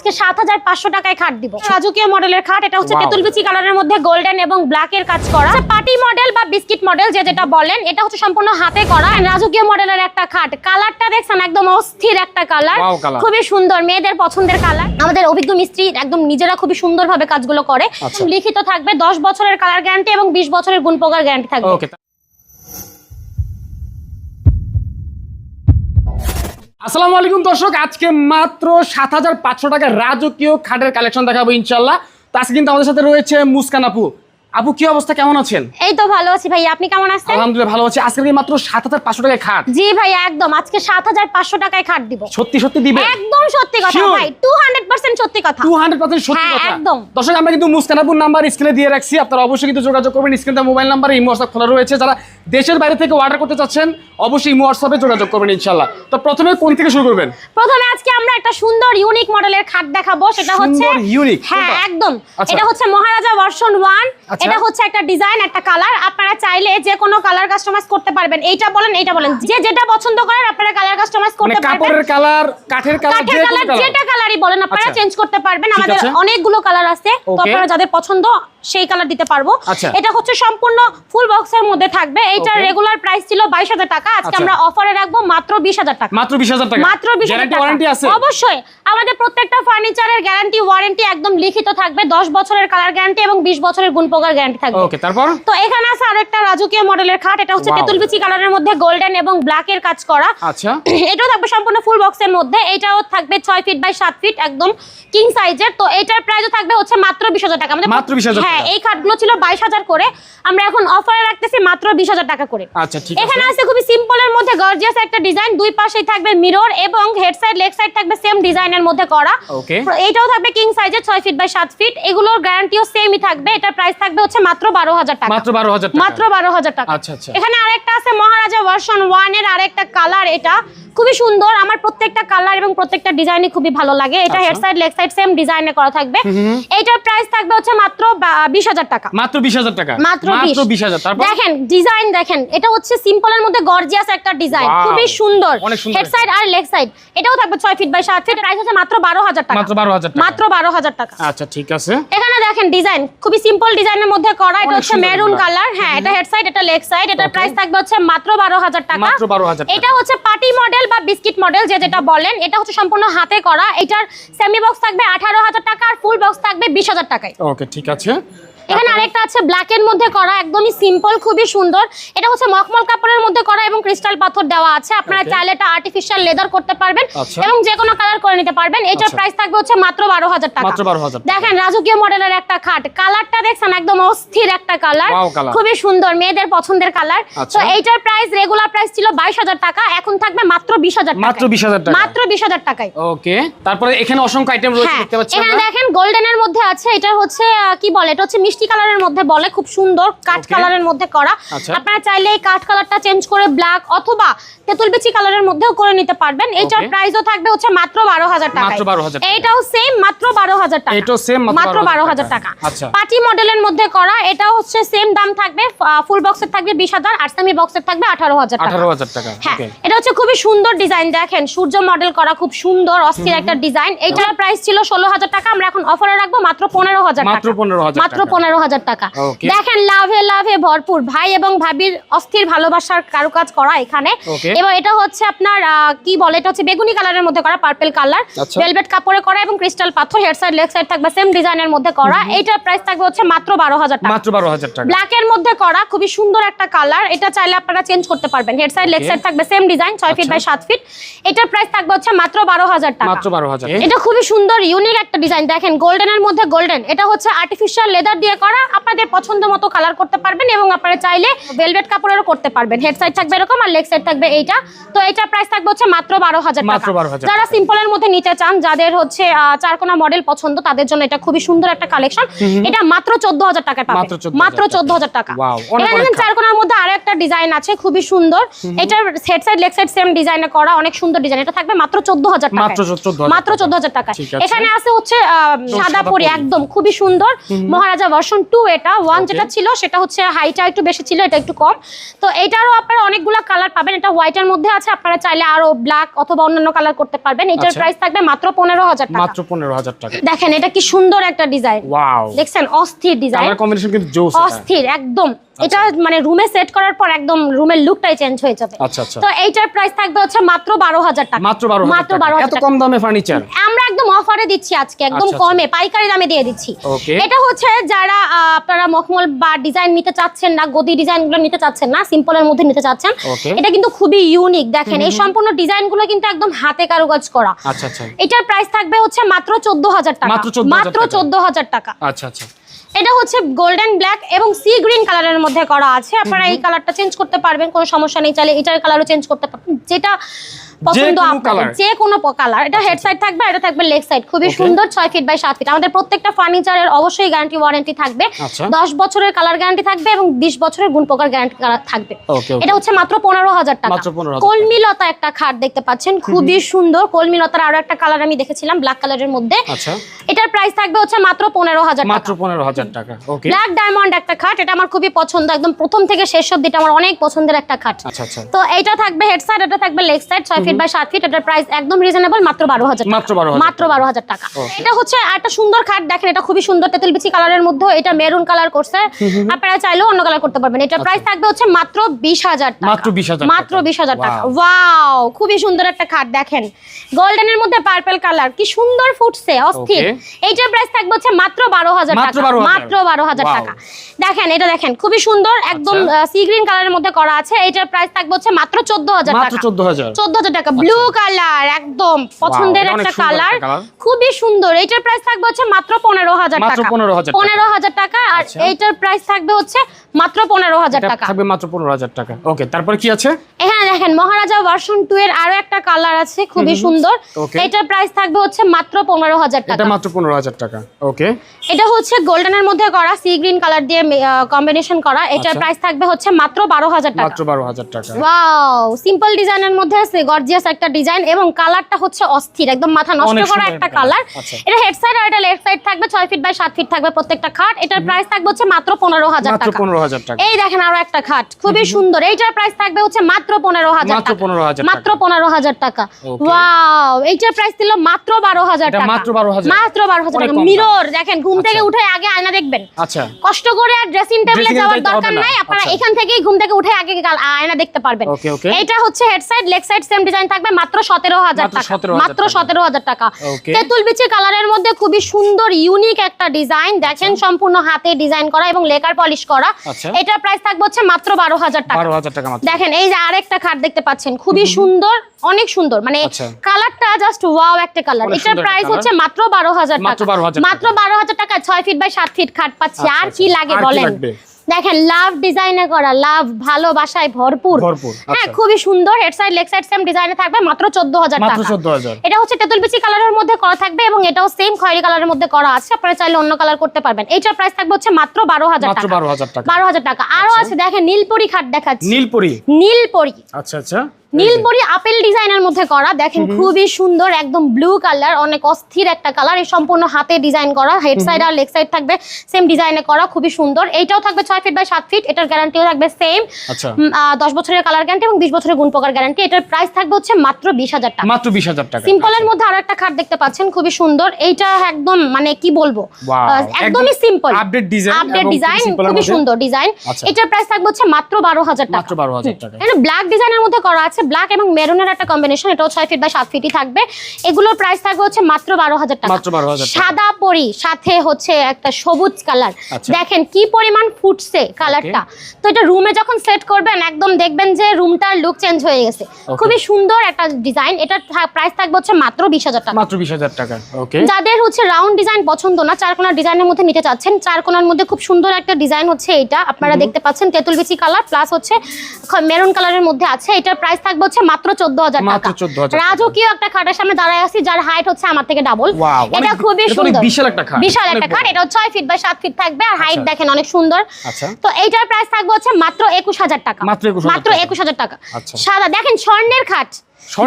আজকে সাত হাজার পাঁচশো টাকায় খাট দিব। রাজকীয় মডেলের খাট এটা হচ্ছে. তেঁতুল বিচি কালারের মধ্যে গোল্ডেন এবং ব্ল্যাক এর কাজ করা। পার্টি মডেল বা বিস্কিট মডেল যে যেটা বলেন এটা হচ্ছে সম্পূর্ণ হাতে করা। রাজকীয় মডেলের একটা খাট। কালারটা দেখছেন একদম অস্থির একটা কালার। খুবই সুন্দর মেয়েদের পছন্দের কালার। আমাদের অভিজ্ঞ মিস্ত্রি একদম নিজেরা খুবই সুন্দরভাবে কাজগুলো করে। আচ্ছা। লিখিত থাকবে দশ বছরের কালার গ্যারান্টি এবং বিশ বছরের গুণ পোকার গ্যারান্টি থাকবে আসসালামু আলাইকুম দর্শক, আজকে মাত্র সাত হাজার পাঁচশো টাকার রাজকীয় খাটের কালেকশন দেখাবো ইনশাল্লাহ। তো আজকে কিন্তু আমাদের সাথে রয়েছে মুস্কান আপু। আপু কি অবস্থা? কেমন আছেন? এই তো ভালো আছি ভাই আপনি কেমন আছেন? আলহামদুলিল্লাহ ভালো আছি। আজকে কি মাত্র সাত হাজার পাঁচশো টাকায় খাট। জি ভাই একদম। আজকে সাত হাজার পাঁচশো টাকায় খাট দিব। সত্যি সত্যি দিবে একদম সত্যি কথা ভাই টু হান্ড্রেড পার্সেন্ট সত্যি কথা। টু হান্ড্রেড পার্সেন্ট সত্যি হ্যাঁ, কথা। একদম। দর্শক আমরা কিন্তু মুস্কানাপুর নাম্বার স্ক্রিনে দিয়ে রাখছি। আপনারা অবশ্যই কিন্তু যোগাযোগ করবেন। স্ক্রিনটা মোবাইল নাম্বার ইমো হোয়াটসঅ্যাপ খোলা রয়েছে। যারা দেশের বাইরে থেকে অর্ডার করতে চাচ্ছেন অবশ্যই ইমো হোয়াটসঅ্যাপে যোগাযোগ করবেন ইনশাল্লাহ তো প্রথমে কোন থেকে শুরু করবেন? প্রথমে আজকে আমরা একটা সুন্দর ইউনিক মডেলের খাট দেখাবো। সেটা হচ্ছে সুন্দর, unique, হ্যাঁ একদম। আচ্ছা। এটা হচ্ছে মহারাজা ভার্সন আচ্ছা। এটা হচ্ছে একটা ডিজাইন একটা কালার আপনারা চাইলে যে কোনো কালার কাস্টমাইজ করতে পারবেন। এইটা বলেন এইটা বলেন। যে যেটা পছন্দ করেন আপনারা কালার কাস্টমাইজ মানে করতে পারবেন। কাপড়ের কালার কাঠের কালার কাঠের কালার যেটা কালারই বলেন আপনারা আচ্ছা। চেঞ্জ করতে পারবেন। আমাদের অনেকগুলো কালার আছে। তো আপনারা যাদের পছন্দ সেই কালার দিতে পারব। আচ্ছা। এটা হচ্ছে সম্পূর্ণ ফুল বক্সের মধ্যে থাকবে। Okay. রেগুলার প্রাইস ছিল বাইশ হাজার টাকা। আজকে আচ্ছা। আমরা অফারে রাখব মাত্র বিশ হাজার টাকা। মাত্র বিশ হাজার টাকা। মাত্র বিশ হাজার গ্যারান্টি টাকা। ওয়ারেন্টি আছে? অবশ্যই। আমাদের প্রত্যেকটা ফার্নিচারের গ্যারান্টি ওয়ারেন্টি একদম লিখিত থাকবে। দশ বছরের কালার গ্যারান্টি এবং বিশ বছরের গুণ পোকার গ্যারান্টি থাকবে। ওকে তারপর? তো এখানে আছে আরেকটা রাজকীয় মডেলের খাট। এটা হচ্ছে Wow. তেঁতুল বিচি কালারের মধ্যে গোল্ডেন এবং ব্ল্যাক এর কাজ করা। আচ্ছা। এটাও থাকবে সম্পূর্ণ ফুল বক্সের মধ্যে। এটাও থাকবে ছয় ফিট বাই সাত ফিট একদম কিং সাইজের তো এটার প্রাইসও থাকবে হচ্ছে মাত্র বিশ হাজার টাকা। আমাদের মাত্র 20,000 হ্যাঁ এই খাটগুলো ছিল বাইশ হাজার করে। আমরা এখন অফারে রাখতেছি মাত্র বিশ হাজার টাকা করে। আচ্ছা ঠিক এখানে আছে খুবই সিম্পলের মধ্যে গর্জিয়াস একটা ডিজাইন দুই পাশেই থাকবে মিরর এবং হেড সাইড লেগ সাইড থাকবে সেম ডিজাইনের মধ্যে করা। ওকে এইটাও থাকবে কিং সাইজের ছয় ফিট বাই সাত ফিট এগুলোর গ্যারান্টিও সেমই থাকবে। এটার প্রাইস থাকবে হচ্ছে মাত্র বারো হাজার টাকা। মাত্র বারো হাজার টাকা। মাত্র বারো হাজার টাকা। আচ্ছা, আচ্ছা। এখানে আরেকটা আছে মহারাজা ভার্সন ওয়ানের আরেকটা কালার এটা। খুবই সুন্দর। আমার প্রত্যেকটা কালার এবং প্রত্যেকটা ডিজাইনই খুবই ভালো লাগে। এটা। Head side leg side same ডিজাইনে করা থাকবে। এইটার প্রাইস থাকবে হচ্ছে মাত্র বিশ হাজার টাকা। মাত্র বিশ হাজার টাকা? মাত্র মাত্র বিশ হাজার। তারপর? দেখেন ডিজাইন দেখেন এটা হচ্ছে সিম্পলের মধ্যে গর্জিয়াস একটা ডিজাইন খুবই সুন্দর। হেড সাইড আর লেগ সাইড এটাও থাকবে ছয় ফিট বাই সাত ফিট প্রাইস হচ্ছে মাত্র বারো হাজার টাকা। মাত্র বারো হাজার টাকা। মাত্র বারো হাজার টাকা। আচ্ছা ঠিক আছে। এখানে দেখেন ডিজাইন খুবই সিম্পল ডিজাইনের মধ্যে করা। এটা হচ্ছে মেরুন কালার হ্যাঁ এটা হেড সাইড এটা লেগ সাইড এটার প্রাইস থাকবে হচ্ছে মাত্র বারো হাজার টাকা। মাত্র 12,000 টাকা। এটা হচ্ছে পার্টি মডেল বা বিস্কিট মডেল যে যেটা বলেন, এটা হচ্ছে সম্পূর্ণ হাতে করা। এটার সেমি বক্স থাকবে আঠারো হাজার টাকা আর ফুল বক্স থাকবে বিশ হাজার টাকায়। ওকে ঠিক আছে। এখানে আরেকটা আছে ব্ল্যাক এর মধ্যে করা একদমই সিম্পল খুবই সুন্দর। এটা হচ্ছে মখমল কাপড়ের মধ্যে করা এবং ক্রিস্টাল পাথর দেওয়া আছে। আপনারা চাইলে এটা আর্টিফিশিয়াল লেদার করতে পারবেন আচ্ছা। এবং যে কোনো কালার করে নিতে পারবেন। এটার আচ্ছা। প্রাইস থাকবে হচ্ছে মাত্র বারো হাজার টাকা। মাত্র 12,000 দেখেন রাজকীয় মডেলের একটা খাট। কালারটা দেখছেন? একদম অস্থির একটা কালার খুবই সুন্দর মেয়েদের পছন্দের কালার আচ্ছা। তো এইটার প্রাইস রেগুলার প্রাইস ছিল বাইশ হাজার টাকা। এখন থাকবে মাত্র বিশ হাজার মাত্র 20,000 টাকা। মাত্র বিশ হাজার টাকায়। ওকে তারপরে এখানে অসংখ্য আইটেম রয়েছে হ্যাঁ দেখতে পাচ্ছি এখানে দেখেন গোল্ডেনের মধ্যে আছে। এটা হচ্ছে কি বলে? এটা হচ্ছে মিষ্টি কালারের মধ্যে বলে খুব সুন্দর কাঠ কালারের মধ্যে করা। আচ্ছা। আপনারা চাইলে এই কাঠ কালারটা চেঞ্জ করে ব্ল্যাক অথবা তেঁতুল বিচি কালারের মধ্যেও করে নিতে পারবেন। এইটার প্রাইসও থাকবে হচ্ছে মাত্র বারো হাজার টাকা মাত্র 12,000 টাকা। এইটাও সেম মাত্র বারো হাজার টাকা। এটাও same মাত্র মাত্র বারো 12,000 হাজার টাকা। আচ্ছা। পার্টি মডেলের মধ্যে করা এটা হচ্ছে সেম দাম থাকবে ফুল বক্সের থাকবে বিশ হাজার আর সেমি বক্সের থাকবে আঠারো হাজার টাকা। হ্যাঁ ওকে এটা হচ্ছে খুবই সুন্দর ডিজাইন দেখেন সূর্য মডেল করা খুব সুন্দর অস্থির একটা ডিজাইন এইটার প্রাইস ছিল ষোলো হাজার টাকা আমরা এখন অফারে রাখব মাত্র পনেরো হাজার মাত্র 15,000 মাত্র টাকা। পনেরো হাজার টাকা। দেখেন লাভে লাভে ভরপুর। ভাই এবং ভাবির অস্থির ভালোবাসার কারুকাজ করা এখানে। এবং এটা হচ্ছে আপনার কি বলে এটা হচ্ছে বেগুনি কালারের মধ্যে করা পার্পল কালার আচ্ছা। ভেলভেট কাপড়ে করা এবং ক্রিস্টাল পাথর হেড সাইড লেগ সাইড থাকবে সেম ডিজাইনের মধ্যে করা। এইটার প্রাইস থাকবে হচ্ছে মাত্র বারো হাজার টাকা। মাত্র বারো হাজার টাকা। ব্ল্যাক এর মধ্যে করা খুবই সুন্দর একটা কালার এটা চাইলে আপনারা চেঞ্জ করতে পারবেন। হেড সাইড লেগ সাইড থাকবে সেম ডিজাইন ছয় ফিট আচ্ছা। বাই সাত ফিট এটার প্রাইস থাকবে হচ্ছে মাত্র বারো হাজার টাকা। মাত্র বারো হাজার। এটা খুবই সুন্দর ইউনিক একটা ডিজাইন দেখেন গোল্ডেনের মধ্যে গোল্ডেন এটা হচ্ছে আর্টিফিশিয়াল লেদার দিয়ে করা আপনাদের পছন্দ মতো কালার করতে পারবেন এবং আপনারা চাইলে ভেলভেট কাপড়েরও করতে পারবেন। হেড সাইড থাকবে এরকম আর লেগ সাইড থাকবে এইটা। তো এটার প্রাইস থাকবে হচ্ছে মাত্র বারো হাজার টাকা। যারা সিম্পলের মধ্যে নিতে চান যাদের হচ্ছে চারকোনা মডেল পছন্দ তাদের জন্য এটা খুবই সুন্দর একটা কালেকশন এটা মাত্র চোদ্দ হাজার টাকায় পাবেন। মাত্র চোদ্দ হাজার টাকা। এখানে। চারকোনার মধ্যে আরও একটা ডিজাইন আছে খুবই সুন্দর। এটার head side leg side same ডিজাইনে করা অনেক সুন্দর ডিজাইন এটা থাকবে মাত্র চোদ্দ হাজার টাকা মাত্র চোদ্দ হাজার টাকা। এখানে আছে হচ্ছে আহ, সাদা পরি। একদম খুবই সুন্দর। মহারাজা ভার্সন টু এটা ওয়ান. যেটা ছিল সেটা হচ্ছে হাইটা একটু বেশি ছিল এটা একটু কম। তো এটারও আপনারা অনেকগুলো কালার পাবেন। এটা হোয়াইটের মধ্যে আছে আপনারা চাইলে আরও ব্ল্যাক অথবা অন্যান্য কালার করতে পারবেন। এটার আচ্ছা। প্রাইস থাকবে মাত্র পনেরো হাজার টাকা। মাত্র পনেরো হাজার টাকা। দেখেন এটা কি সুন্দর একটা ডিজাইন দেখছেন? অস্থির ডিজাইন কম্বিনেশন কিন্তু অস্থির একদম। এটা মানে রুমে সেট করার পর একদম রুমের লুকটাই চেঞ্জ হয়ে যাবে। আচ্ছা আচ্ছা। তো এইটার প্রাইস থাকবে হচ্ছে মাত্র বারো হাজার টাকা। মাত্র বারো মাত্র বারো এত কম দামে ফার্নিচার আমরা একদম অফারে দিচ্ছি আজকে একদম আচ্ছা, আচ্ছা। কমে। পাইকারি দামে দিয়ে দিচ্ছি। এটা হচ্ছে যারা আপনারা মখমল বা ডিজাইন নিতে চাচ্ছেন না গদি ডিজাইনগুলো নিতে চাচ্ছেন না সিম্পলের মধ্যে নিতে চাচ্ছেন এটা কিন্তু খুবই ইউনিক দেখেন এই সম্পূর্ণ ডিজাইনগুলো কিন্তু একদম হাতে কারুকাজ করা। আচ্ছা আচ্ছা। এটার প্রাইস থাকবে হচ্ছে মাত্র চোদ্দ হাজার টাকা। মাত্র 14,000 চোদ্দ হাজার টাকা। আচ্ছা আচ্ছা। এটা হচ্ছে গোল্ডেন ব্ল্যাক এবং সি গ্রিন কালারের মধ্যে করা আছে। আপনারা এই কালারটা চেঞ্জ করতে পারবেন কোনো সমস্যা নেই। চাইলে এটার কালারও চেঞ্জ করতে পারবেন। যেটা পছন্দ colour? যে কোনো কালার এটা হেড সাইড থাকবে এটা থাকবে লেগ সাইড খুবই সুন্দর ছয় ফিট বাই সাত ফিট আমাদের প্রত্যেকটা ফার্নিচারের অবশ্যই গ্যারান্টি ওয়ারেন্টি থাকবে। আচ্ছা। দশ বছরের কালার গ্যারান্টি থাকবে এবং বিশ বছরের গুণ প্রকার গ্যারান্টি থাকবে. এটা হচ্ছে মাত্র পনেরো হাজার টাকা। কলমিলতা একটা খাট দেখতে পাচ্ছেন খুবই সুন্দর। কলমিলতার আরও একটা কালার আমি দেখেছিলাম ব্ল্যাক কালারের মধ্যে। আচ্ছা। এটার প্রাইস থাকবে হচ্ছে মাত্র পনেরো হাজার টাকা। মাত্র পনেরো হাজার টাকা। ব্ল্যাক ডায়মন্ড একটা খাট এটা আমার খুবই পছন্দ। একদম প্রথম থেকে শেষ অব্দি এটা আমার অনেক পছন্দের একটা খাট। আচ্ছা আচ্ছা। তো এটা থাকবে হেড সাইড এটা থাকবে লেগ সাইড ছয় ফিট বাই সাত ফিট এটার প্রাইস একদম রিজনেবল মাত্র বারো হাজার মাত্র 12,000 মাত্র বারো হাজার টাকা। এটা হচ্ছে একটা সুন্দর খাট দেখেন এটা খুবই সুন্দর তেতুল বিচি কালারের মধ্যে এটা মেরুন কালার করছে। আপনারা চাইলেও অন্য কালার করতে পারবেন। এটার প্রাইস থাকবে হচ্ছে মাত্র বিশ হাজার টাকা। মাত্র 20,000 মাত্র টাকা। বিশ হাজার টাকা। ওয়াও খুবই সুন্দর একটা খাট দেখেন। গোল্ডেনের মধ্যে পার্পল কালার কি সুন্দর ফুটছে অস্থির. এইটার প্রাইস থাকবে হচ্ছে মাত্র বারো হাজার মাত্র টাকা। 12,000 মাত্র বারো হাজার টাকা। দেখেন এটা দেখেন খুবই সুন্দর একদম। সি গ্রিন কালারের মধ্যে করা আছে। এটার প্রাইস থাকবে হচ্ছে মাত্র চোদ্দ হাজার মাত্র টাকা। চোদ্দ হাজার। চোদ্দ হাজার টাকা ব্লু কালার একদম পছন্দের একটা কালার খুবই সুন্দর। এইটার প্রাইস থাকবে হচ্ছে মাত্র পনেরো হাজার টাকা। পনেরো হাজার টাকা। আর আচ্ছা। এইটার প্রাইস থাকবে হচ্ছে মাত্র পনেরো হাজার টাকা। থাকবে মাত্র পনেরো হাজার টাকা। ওকে তারপরে কি আছে? এখানে দেখেন মহারাজা ভার্সন টু এর আরও একটা কালার আছে খুবই সুন্দর। এটার প্রাইস থাকবে হচ্ছে মাত্র পনেরো হাজার টাকা। মাত্র পনেরো হাজার টাকা। ওকে এটা হচ্ছে গোল্ডেনের মধ্যে করা সি গ্রিন কালার দিয়ে কম্বিনেশন করা। এটার আচ্ছা। প্রাইস থাকবে হচ্ছে মাত্র বারো হাজার টাকা। মাত্র বারো হাজার টাকা। ওয়াও সিম্পল ডিজাইনের মধ্যে আছে গর্জিয়াস একটা ডিজাইন এবং কালারটা হচ্ছে অস্থির একদম মাথা নষ্ট করা একটা কালার আচ্ছা। এটা হেড সাইড আর এটা লেফট সাইড থাকবে ছয় ফিট বাই সাত ফিট থাকবে প্রত্যেকটা খাট। এটার প্রাইস থাকবে হচ্ছে মাত্র পনেরো হাজার টাকা। টাকা। এই দেখেন আরও একটা খাট খুবই সুন্দর। এইটার প্রাইস থাকবে হচ্ছে মাত্র পনেরো হাজার মাত্র 15,000 টাকা। পনেরো হাজার টাকা। ওয়াও এইটার প্রাইস ছিল মাত্র টাকা। মাত্র 12,000 মাত্র বারো হাজার অনেক টাকা। মিরর দেখেন ঘুম থেকে আচ্ছা। উঠে আগে আয়না দেখবেন। আচ্ছা। কষ্ট করে আর ড্রেসিং টেবিলে যাওয়ার দরকার নাই। আপনারা আচ্ছা। এখান থেকেই ঘুম থেকে উঠে আগে আয়না দেখতে পারবেন. এটা হচ্ছে head side leg side same design থাকবে। মাত্র সতেরো হাজার মাত্র টাকা। 17,000 মাত্র টাকা। সতেরো হাজার টাকা। তেঁতুল বিচি কালারের মধ্যে খুবই সুন্দর ইউনিক একটা ডিজাইন দেখেন সম্পূর্ণ হাতে ডিজাইন করা এবং লেকার পলিশ করা। আচ্ছা। এটার প্রাইস থাকবে হচ্ছে মাত্র বারো হাজার টাকা। বারো হাজার টাকা মাত্র। দেখেন এই যে আরেকটা খাট দেখতে পাচ্ছেন খুবই সুন্দর অনেক সুন্দর। মানে আচ্ছা। কালারটা জাস্ট ওয়াও একটা কালার। এটার প্রাইস হচ্ছে মাত্র বারো হাজার মাত্র টাকা। 12,000 মাত্র বারো হাজার টাকা ছয় ফিট বাই সাত ফিট খাট পাচ্ছি। আচ্ছা, আর কি। লাগে বলেন? দেখেন লাভ ডিজাইনে করা লাভ ভালোবাসায় ভরপুর। হ্যাঁ আচ্ছা। খুবই সুন্দর head side leg side same ডিজাইনে থাকবে মাত্র চোদ্দ হাজার টাকা। 14,000 এটা হচ্ছে তেঁতুল বিচি কালারের মধ্যে করা থাকবে এবং এটাও সেম খয়েরি কালারের মধ্যে করা আছে। আপনারা চাইলে অন্য কালার করতে পারবেন। এইটার প্রাইস থাকবে হচ্ছে মাত্র বারো হাজার টাকা। 12,000 বারো হাজার টাকা। আরও আছে দেখেন নীলপরি খাট দেখাচ্ছি। নীলপুরি। নীলপরি। আচ্ছা আচ্ছা। নীলপরি আপেল ডিজাইনের মধ্যে করা। দেখেন খুবই সুন্দর একদম ব্লু কালার অনেক অস্থির একটা কালার এই সম্পূর্ণ হাতে ডিজাইন করা হেড সাইড আর লেগ সাইড থাকবে। সেম ডিজাইনে করা খুবই সুন্দর। এইটাও থাকবে ছয় ফিট বাই সাত ফিট এটার গ্যারান্টিও থাকবে সেম আচ্ছা। দশ বছরের কালার গ্যারান্টি এবং বিশ বছরের গুণ প্রকার গ্যারান্টি এটার প্রাইস থাকবে হচ্ছে মাত্র বিশ হাজার টাকা। মাত্র বিশ হাজার টাকা। সিম্পলের মধ্যে আরও একটা খাট দেখতে পাচ্ছেন খুবই সুন্দর। এইটা একদম মানে কি বলব? একদমই simple update design update design খুবই সুন্দর ডিজাইন আচ্ছা। এটার প্রাইস থাকবে হচ্ছে মাত্র বারো হাজার টাকা। মাত্র 12,000 টাকা। এটা ব্ল্যাক ডিজাইনের মধ্যে করা আছে ব্ল্যাক এবং মেরুনের একটা কম্বিনেশন এটাও ছয় ফিট বাই সাত ফিটই থাকবে। এগুলোর প্রাইস থাকবে হচ্ছে মাত্র বারো হাজার টাকা। মাত্র 12,000 টাকা। সাদা পরি সাথে হচ্ছে একটা সবুজ কালার আচ্ছা। দেখেন কি পরিমাণ ফুটছে কালারটা তো এটা রুমে যখন সেট করবেন একদম দেখবেন যে রুমটার লুক চেঞ্জ হয়ে গেছে। খুবই সুন্দর একটা ডিজাইন এটার প্রাইস থাকবে হচ্ছে মাত্র বিশ হাজার টাকা। মাত্র বিশ হাজার টাকা। ওকে যাদের হচ্ছে রাউন্ড ডিজাইন পছন্দ না চার কোনার ডিজাইনের মধ্যে নিতে চাচ্ছেন চার কোনার মধ্যে খুব সুন্দর একটা ডিজাইন হচ্ছে এটা। আপনারা দেখতে পাচ্ছেন তেঁতুল বিচি কালার প্লাস হচ্ছে মেরুন কালারের মধ্যে আছে। এটার প্রাইস থাকবে হচ্ছে মাত্র চোদ্দ হাজার টাকা রাজকীয় একটা খাটের সামনে দাঁড়ায় আছি যার হাইট হচ্ছে আমার থেকে ডাবল এটা খুবই এটা অনেক সুন্দর বিশাল একটা খাট, বিশাল একটা খাট এটা ছয় ফিট বা সাত ফিট থাকবে আর হাইট আচ্ছা। দেখেন অনেক সুন্দর আচ্ছা। তো এইটার প্রাইস থাকবে হচ্ছে মাত্র একুশ হাজার টাকা মাত্র 21,000 মাত্র টাকা। একুশ হাজার টাকা আচ্ছা। সাদা দেখেন স্বর্ণের খাট?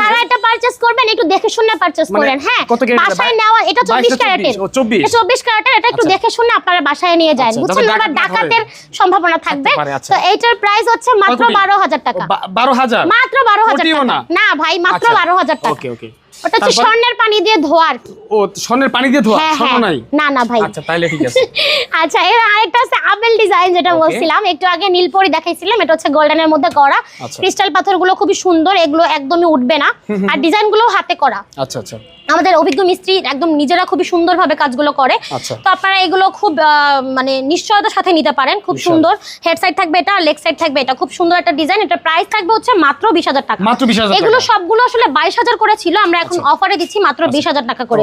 যারা এটা পারচেজ করবেন একটু দেখে শুনে পারচেজ মানে করেন হ্যাঁ। বাসায় নেওয়া এটা 24 ক্যারেটের। 24 24 ক্যারেটের এটা একটু আচ্ছা। দেখে শুনে আপনারা বাসায় নিয়ে যান। আচ্ছা, বুঝছেন আবার। ডাকাতের সম্ভাবনা থাকবে। আচ্ছা। তো এইটার প্রাইস হচ্ছে মাত্র কোটি? 12000 টাকা। বা- বারো হাজার? মাত্র 12000 টাকা। না? ভাই মাত্র আচ্ছা। 12000 টাকা। ওকে ওকে। ওটা হচ্ছে স্বর্ণের পানি দিয়ে ধোয়া আর কি। ও স্বর্ণের পানি দিয়ে ধোয়া? হ্যাঁ স্বর্ণ হ্যাঁ। নাই? না না ভাই। আচ্ছা তাইলে ঠিক আছে। আচ্ছা এর আরেকটা হচ্ছে আপেল ডিজাইন যেটা বলছিলাম। একটু আগে নীলপরি দেখাইছিলাম। এটা হচ্ছে গোল্ডেনের মধ্যে করা। আচ্ছা। ক্রিস্টাল পাথরগুলো খুবই সুন্দর এগুলো একদমই উঠবে না। আর ডিজাইনগুলো হাতে করা। আচ্ছা আচ্ছা। আমাদের অভিজ্ঞ মিস্ত্রি একদম নিজেরা খুবই সুন্দরভাবে কাজগুলো করে। আচ্ছা। তো আপনারা এগুলো খুব আহ, মানে নিশ্চয়তার সাথে নিতে পারেন। খুব সুন্দর। হেড সাইড থাকবে এটা লেগ সাইড থাকবে এটা। খুব সুন্দর একটা ডিজাইন এটা প্রাইস থাকবে হচ্ছে মাত্র বিশ হাজার টাকা। মাত্র 20,000 টাকা। এগুলো সবগুলো আসলে বাইশ হাজার করে ছিল। আমরা এখন অফারে দিচ্ছি মাত্র বিশ হাজার টাকা করে।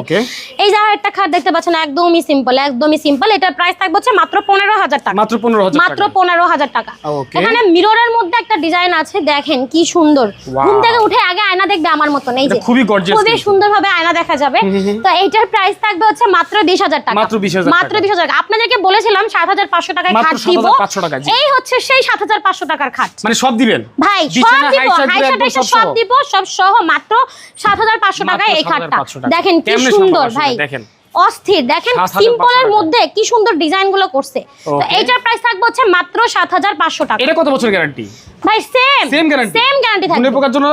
এই যে একটা খাট দেখতে পাচ্ছেন একদমই সিম্পল একদমই সিম্পল এটার প্রাইস থাকবে হচ্ছে মাত্র পনেরো হাজার টাকা। মাত্র পনেরো হাজার মাত্র। পনেরো হাজার টাকা। এখানে মিররের মধ্যে একটা ডিজাইন আছে দেখেন কি সুন্দর। ঘুম থেকে উঠে আগে আয়না দেখবে আমার মতন এই যে। খুবই খুবই কিন্তু। সুন্দরভাবে আয়না দেখা যাবে। তো এইটার প্রাইস থাকবে হচ্ছে মাত্র বিশ হাজার টাকা। মাত্র 20,000 মাত্র বিশ হাজার টাকা। আপনাদেরকে বলেছিলাম সাত হাজার পাঁচশো টাকায় খাট দিব। 7,500 টাকা, জি। এই হচ্ছে সেই সাত হাজার পাঁচশো টাকার খাট। মানে সব দিবেন? ভাই সব দিব সব দিব সব সহ মাত্র সাত হাজার পাঁচশো টাকায় এই খাটটা। দেখেন কি সুন্দর ভাই? দেখেন। অস্থির। দেখেন সিম্পলের মধ্যে কি সুন্দর ডিজাইনগুলো করছে। তো এইটার প্রাইস থাকবে হচ্ছে মাত্র সাত হাজার পাঁচশো টাকা। এটা কত বছর গ্যারান্টি ভাই same Same guarantee? Same guarantee থাকবে। পোকার জন্য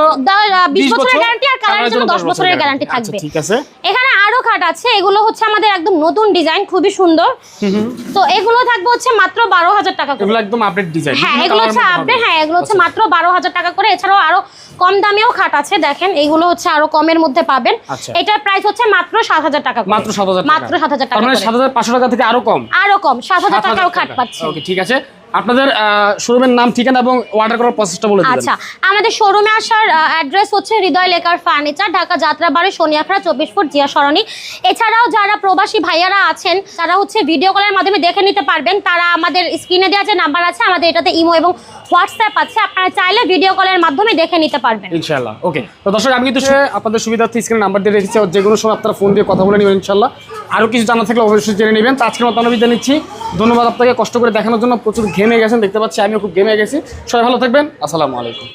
20 বছরের গ্যারান্টি আর কালারের জন্য দশ বছরের গ্যারান্টি আচ্ছা, থাকবে। ঠিক আছে। এখানে আরও খাট আছে। এগুলো হচ্ছে আমাদের একদম নতুন ডিজাইন খুবই সুন্দর। তো এগুলো থাকবে হচ্ছে মাত্র বারো হাজার টাকা করে। এগুলো একদম আপডেট ডিজাইন হ্যাঁ এগুলো হচ্ছে আপডেট হ্যাঁ এগুলো হচ্ছে মাত্র বারো হাজার টাকা করে। এছাড়াও আরও কম দামেও খাট আছে দেখেন এইগুলো হচ্ছে আরও কমের মধ্যে পাবেন। আচ্ছা। এটার প্রাইস হচ্ছে মাত্র সাত হাজার টাকা মাত্র সাত হাজার মাত্র সাত হাজার টাকা মানে। সাত হাজার পাঁচশো টাকা থেকে আরও কম। আরও কম সাত হাজার টাকাও খাট পাচ্ছে। ওকে ঠিক আছে। আপনাদের শোরুমের নাম ঠিকানা এবং অর্ডার করার প্রসেসটা বলে দিবেন। আচ্ছা আমাদের শোরুমে আসার অ্যাড্রেস হচ্ছে হৃদয় লেকার ফার্নিচার ঢাকা যাত্রাবাড়ি শনিয়াখড়া চব্বিশ ফুট জিয়া সরণি। এছাড়াও যারা প্রবাসী ভাইয়ারা আছেন তারা হচ্ছে ভিডিও কলের মাধ্যমে দেখে নিতে পারবেন। তারা আমাদের স্ক্রিনে দেওয়া যে নাম্বার আছে আমাদের এটাতে ইমো এবং হোয়াটসঅ্যাপ আছে, আপনারা চাইলে ভিডিও কলের মাধ্যমে দেখে নিতে পারবেন। ইনশাআল্লাহ, ওকে। তো দর্শক, আমি কিন্তু আপনাদের সুবিধার্থে স্ক্রিনে নাম্বার দিয়ে রেখেছি যে কোনো সময় আপনারা ফোন দিয়ে কথা বলে নেবেন, ইনশাআল্লাহ। আরও কিছু জানা থাকলে অবশ্যই জেনে নেবেন। তো আজকের মতো আমি ধন্যবাদ আপনাকে কষ্ট করে দেখানোর জন্য প্রচুর ঘেমে গেছেন, দেখতে পাচ্ছি, আমিও খুব ঘেমে গেছি। সবাই ভালো থাকবেন, আসসালামু আলাইকুম।